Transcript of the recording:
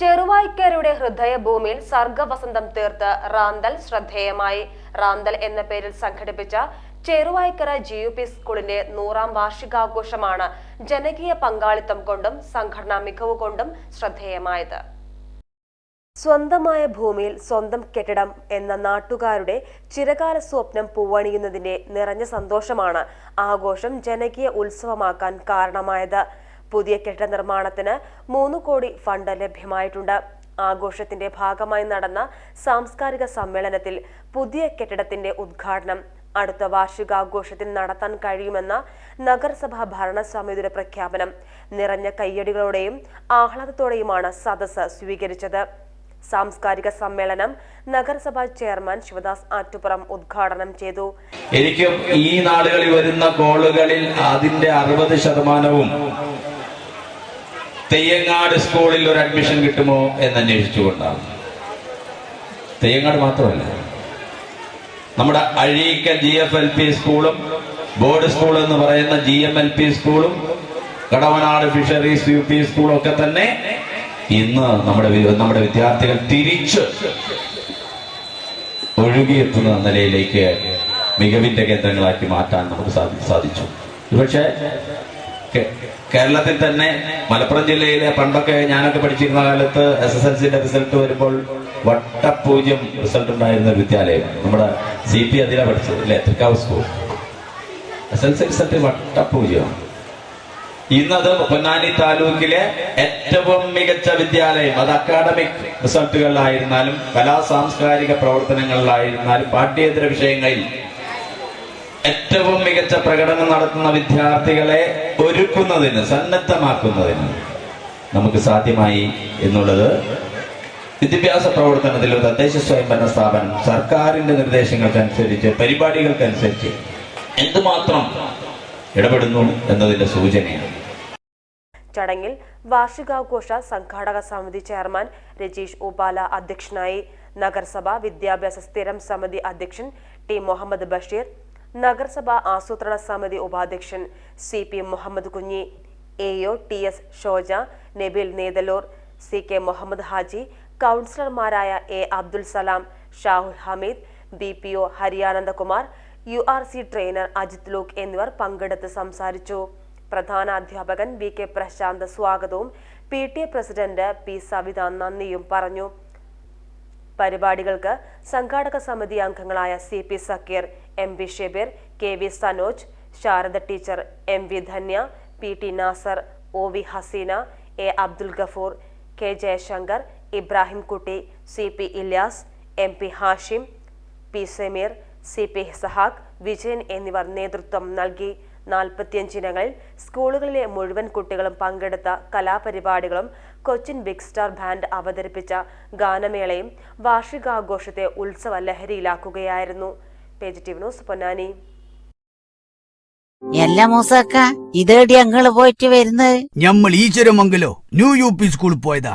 ചെറുവായ്ക്കരുടെ ഹൃദയഭൂമിയിൽ സർഗവസന്തം തീർത്ത് റാന്തൽ ശ്രദ്ധേയമായി. റാന്തൽ എന്ന പേരിൽ സംഘടിപ്പിച്ച ചെറുവായ്ക്കര ജി യു പി സ്കൂളിന്റെ നൂറാം വാർഷികാഘോഷമാണ് ജനകീയ പങ്കാളിത്തം കൊണ്ടും സംഘടനാ മികവ് കൊണ്ടും ശ്രദ്ധേയമായത്. സ്വന്തമായ ഭൂമിയിൽ സ്വന്തം കെട്ടിടം എന്ന നാട്ടുകാരുടെ ചിരകാല സ്വപ്നം പൂവണിയുന്നതിന്റെ നിറഞ്ഞ സന്തോഷമാണ് ആഘോഷം ജനകീയ ഉത്സവമാക്കാൻ കാരണമായത്. പുതിയ കെട്ടിട നിർമ്മാണത്തിന് മൂന്ന് കോടി ഫണ്ട് ലഭ്യമായിട്ടുണ്ട്. ആഘോഷത്തിന്റെ ഭാഗമായി നടന്ന സാംസ്കാരിക സമ്മേളനത്തിൽ പുതിയ കെട്ടിടത്തിന്റെ ഉദ്ഘാടനം അടുത്ത വാർഷികാഘോഷത്തിൽ നടത്താൻ കഴിയുമെന്ന നഗരസഭാ ഭരണസമിതിയുടെ പ്രഖ്യാപനം നിറഞ്ഞ കയ്യടികളോടെയും ആഹ്ലാദത്തോടെയുമാണ് സദസ്സ് സ്വീകരിച്ചത്. സാംസ്കാരിക സമ്മേളനം നഗരസഭാ ചെയർമാൻ ശിവദാസ് ആറ്റുപുറം ഉദ്ഘാടനം ചെയ്തു. എനിക്കും ഈ നാടുകളിൽ വരുന്ന കോളുകളിൽ അതിന്റെ അറുപത് ശതമാനവും തെയ്യങ്ങാട് സ്കൂളിൽ ഒരു അഡ്മിഷൻ കിട്ടുമോ എന്ന് അന്വേഷിച്ചുകൊണ്ടാണ്. തെയ്യങ്ങാട് മാത്രമല്ല നമ്മുടെ Azhikkal G F L P സ്കൂളും ബോർഡ് സ്കൂൾ എന്ന് പറയുന്ന ജി എം എൽ പി സ്കൂളും കടവനാട് ഫിഷറീസ് യു പി സ്കൂളും ഒക്കെ തന്നെ ഇന്ന് നമ്മുടെ നമ്മുടെ വിദ്യാർത്ഥികൾ തിരിച്ച് ഒഴുകിയെത്തുന്ന നിലയിലേക്ക് മികവിന്റെ കേന്ദ്രങ്ങളാക്കി മാറ്റാൻ നമുക്ക് സാധിച്ചു. പക്ഷേ കേരളത്തിൽ തന്നെ മലപ്പുറം ജില്ലയിലെ പണ്ടൊക്കെ ഞാനൊക്കെ പഠിച്ചിരുന്ന കാലത്ത് എസ് എസ് എൽ സിന്റെ റിസൾട്ട് വരുമ്പോൾ വട്ടപൂജ്യം റിസൾട്ട് ഉണ്ടായിരുന്ന വിദ്യാലയം. നമ്മുടെ സി പി അതില പഠിച്ചത് അല്ലെ? Thrikkavu school S L C result വട്ടപൂജ്യമാണ് ഇന്നത് പൊന്നാനി താലൂക്കിലെ ഏറ്റവും മികച്ച വിദ്യാലയം. അത് അക്കാഡമിക് റിസൾട്ടുകളിലായിരുന്നാലും കലാ സാംസ്കാരിക പ്രവർത്തനങ്ങളിലായിരുന്നാലും പാഠ്യേതര വിഷയങ്ങളിൽ ഏറ്റവും മികച്ച പ്രകടനം നടത്തുന്ന വിദ്യാർത്ഥികളെ ഒരുക്കുന്നതിന് സന്നദ്ധമാക്കുന്നതിന് നമുക്ക് സാധ്യമായി എന്നുള്ളത് വിദ്യാഭ്യാസ പ്രവർത്തനത്തിൽ തദ്ദേശ സ്വയംഭരണ സ്ഥാപനം സർക്കാരിന്റെ നിർദ്ദേശങ്ങൾക്കനുസരിച്ച് പരിപാടികൾക്കനുസരിച്ച് എന്തുമാത്രം ഇടപെടുന്നു എന്നതിന്റെ സൂചനയാണ്. ചടങ്ങിൽ വാർഷികാഘോഷ സംഘാടക സമിതി ചെയർമാൻ രജീഷ് ഉപാല അധ്യക്ഷനായി നഗരസഭ വിദ്യാഭ്യാസ സ്ഥിരം സമിതി അധ്യക്ഷൻ ടി. മുഹമ്മദ് ബഷീർ നഗരസഭ ആസൂത്രണ സമിതി ഉപാധ്യക്ഷൻ C P Muhammad Kunhi A O T S Shoja Nebil Nethalur C K Muhammad Haji കൗൺസിലർമാരായ A Abdul Salam Shahul Hameed B P O Hariyanandakumar U R C trainer Ajith Luke എന്നിവർ പങ്കെടുത്ത് സംസാരിച്ചു. പ്രധാന അധ്യാപകൻ വി കെ പ്രശാന്ത് സ്വാഗതവും P T A president P Savitha നന്ദിയും പറഞ്ഞു. പരിപാടികൾക്ക് സംഘാടക സമിതി അംഗങ്ങളായ C P Sakkeer M V Shebeer K V Sanoj Sharada teacher M V Dhanya P T Nasar O V Haseena A Abdul Gafoor K Jayashankar Ibrahim Kutty C P Ilyas M P Hashim P Sameer C P Sahakh Vijayan എന്നിവർ നേതൃത്വം നൽകി. നാൽപ്പത്തിയഞ്ചിനങ്ങളിൽ സ്കൂളുകളിലെ മുഴുവൻ കുട്ടികളും പങ്കെടുത്ത കലാപരിപാടികളും Cochin big star band അവതരിപ്പിച്ച ഗാനമേളയും വാർഷികാഘോഷത്തെ ഉത്സവ ലഹരിയിലാക്കുകയായിരുന്നു. ന്യൂസ് പൊന്നാനി. എല്ലാ മൂസക്ക ഇതേടി അങ്ങൾ പോയിട്ട് വരുന്നത്? ഞമ്മൾ ഈശ്വരമംഗലോ ന്യൂ യു പി സ്കൂളിൽ പോയതാ.